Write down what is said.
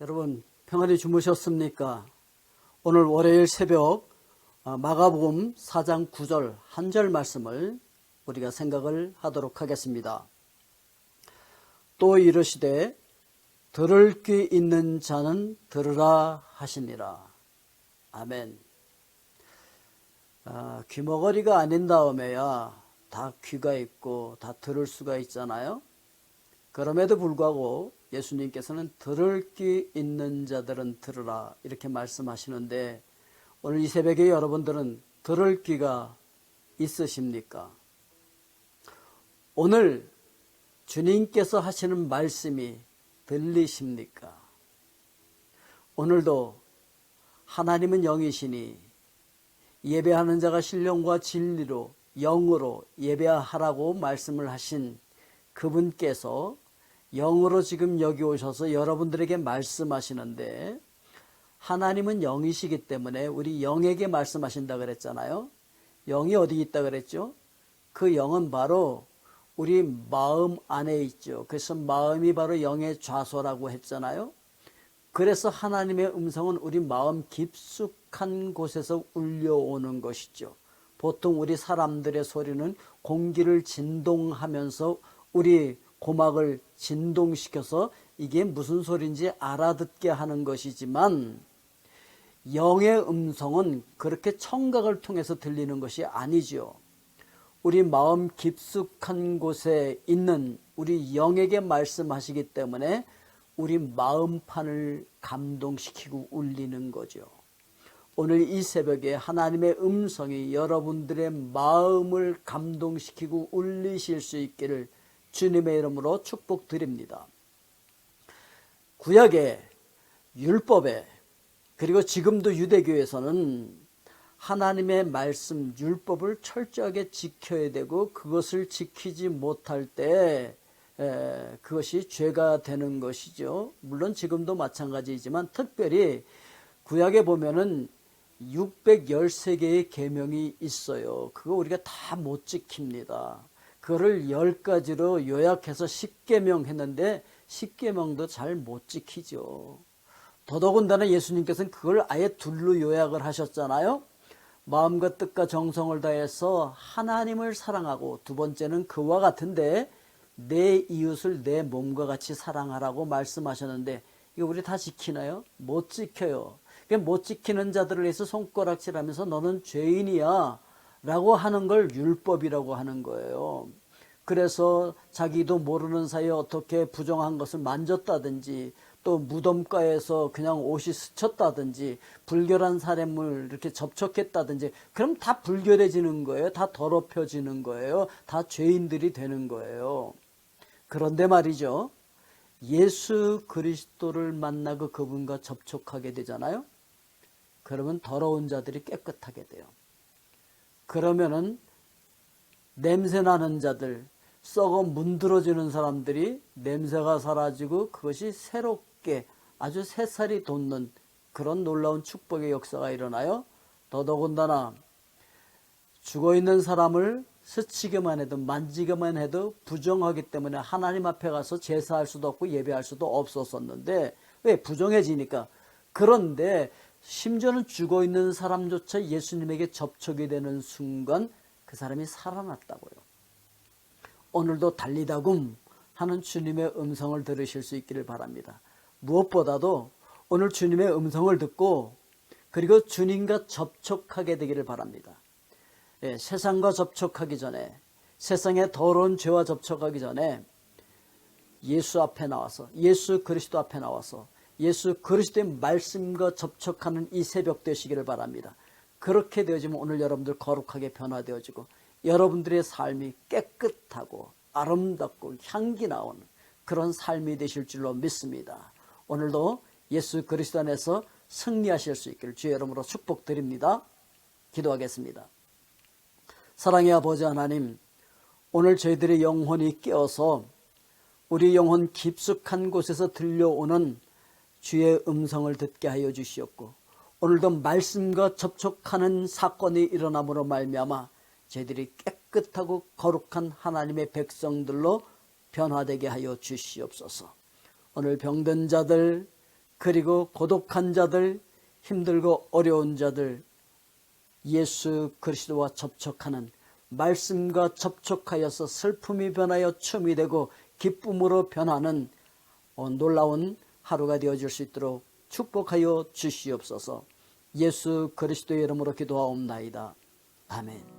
여러분 평안히 주무셨습니까? 오늘 월요일 새벽 아, 마가복음 4장 9절 한 절 말씀을 우리가 생각을 하도록 하겠습니다. 또 이르시되 들을 귀 있는 자는 들으라 하시니라. 아멘. 아, 귀머거리가 아닌 다음에야 다 귀가 있고 다 들을 수가 있잖아요. 그럼에도 불구하고 예수님께서는 들을 귀 있는 자들은 들으라 이렇게 말씀하시는데 오늘 이 새벽에 여러분들은 들을 귀가 있으십니까? 오늘 주님께서 하시는 말씀이 들리십니까? 오늘도 하나님은 영이시니 예배하는 자가 신령과 진리로 영으로 예배하라고 말씀을 하신 그분께서 영으로 지금 여기 오셔서 여러분들에게 말씀하시는데 하나님은 영이시기 때문에 우리 영에게 말씀하신다 그랬잖아요. 영이 어디 있다 그랬죠? 그 영은 바로 우리 마음 안에 있죠. 그래서 마음이 바로 영의 좌소라고 했잖아요. 그래서 하나님의 음성은 우리 마음 깊숙한 곳에서 울려오는 것이죠. 보통 우리 사람들의 소리는 공기를 진동하면서 우리 고막을 진동시켜서 이게 무슨 소리인지 알아듣게 하는 것이지만 영의 음성은 그렇게 청각을 통해서 들리는 것이 아니죠. 우리 마음 깊숙한 곳에 있는 우리 영에게 말씀하시기 때문에 우리 마음판을 감동시키고 울리는 거죠. 오늘 이 새벽에 하나님의 음성이 여러분들의 마음을 감동시키고 울리실 수 있기를 주님의 이름으로 축복드립니다. 구약의 율법에 그리고 지금도 유대교에서는 하나님의 말씀 율법을 철저하게 지켜야 되고 그것을 지키지 못할 때 에, 그것이 죄가 되는 것이죠. 물론 지금도 마찬가지이지만 특별히 구약에 보면은 613개의 계명이 있어요. 그거 우리가 다 못 지킵니다. 그거를 10가지로 요약해서 10계명 했는데 10계명도 잘 못 지키죠. 더더군다나 예수님께서는 그걸 아예 둘로 요약을 하셨잖아요. 마음과 뜻과 정성을 다해서 하나님을 사랑하고 두 번째는 그와 같은데 내 이웃을 내 몸과 같이 사랑하라고 말씀하셨는데 이거 우리 다 지키나요? 못 지켜요. 못 지키는 자들을 위해서 손가락질하면서 너는 죄인이야 라고 하는 걸 율법이라고 하는 거예요. 그래서 자기도 모르는 사이에 어떻게 부정한 것을 만졌다든지 또 무덤가에서 그냥 옷이 스쳤다든지 불결한 사람을 이렇게 접촉했다든지 그럼 다 불결해지는 거예요. 다 더럽혀지는 거예요. 다 죄인들이 되는 거예요. 그런데 말이죠. 예수 그리스도를 만나고 그분과 접촉하게 되잖아요. 그러면 더러운 자들이 깨끗하게 돼요. 그러면은 냄새 나는 자들, 썩어 문드러지는 사람들이 냄새가 사라지고 그것이 새롭게 아주 새살이 돋는 그런 놀라운 축복의 역사가 일어나요. 더더군다나 죽어 있는 사람을 스치기만 해도 만지기만 해도 부정하기 때문에 하나님 앞에 가서 제사할 수도 없고 예배할 수도 없었었는데 왜 부정해지니까 그런데 심지어는 죽어 있는 사람조차 예수님에게 접촉이 되는 순간 그 사람이 살아났다고요. 오늘도 달리다금 하는 주님의 음성을 들으실 수 있기를 바랍니다. 무엇보다도 오늘 주님의 음성을 듣고 그리고 주님과 접촉하게 되기를 바랍니다. 예, 세상과 접촉하기 전에 세상의 더러운 죄와 접촉하기 전에 예수 앞에 나와서 예수 그리스도 앞에 나와서 예수 그리스도의 말씀과 접촉하는 이 새벽 되시기를 바랍니다. 그렇게 되어지면 오늘 여러분들 거룩하게 변화되어지고 여러분들의 삶이 깨끗하고 아름답고 향기 나오는 그런 삶이 되실 줄로 믿습니다. 오늘도 예수 그리스도 안에서 승리하실 수 있기를 주의 이름으로 축복드립니다. 기도하겠습니다. 사랑의 아버지 하나님, 오늘 저희들의 영혼이 깨어서 우리 영혼 깊숙한 곳에서 들려오는 주의 음성을 듣게 하여 주시옵고 오늘도 말씀과 접촉하는 사건이 일어남으로 말미암아 저희들이 깨끗하고 거룩한 하나님의 백성들로 변화되게 하여 주시옵소서. 오늘 병든 자들, 그리고 고독한 자들, 힘들고 어려운 자들, 예수 그리스도와 접촉하는 말씀과 접촉하여서 슬픔이 변하여 춤이 되고 기쁨으로 변하는 어, 놀라운 하루가 되어질 수 있도록 축복하여 주시옵소서. 예수 그리스도의 이름으로 기도하옵나이다. 아멘.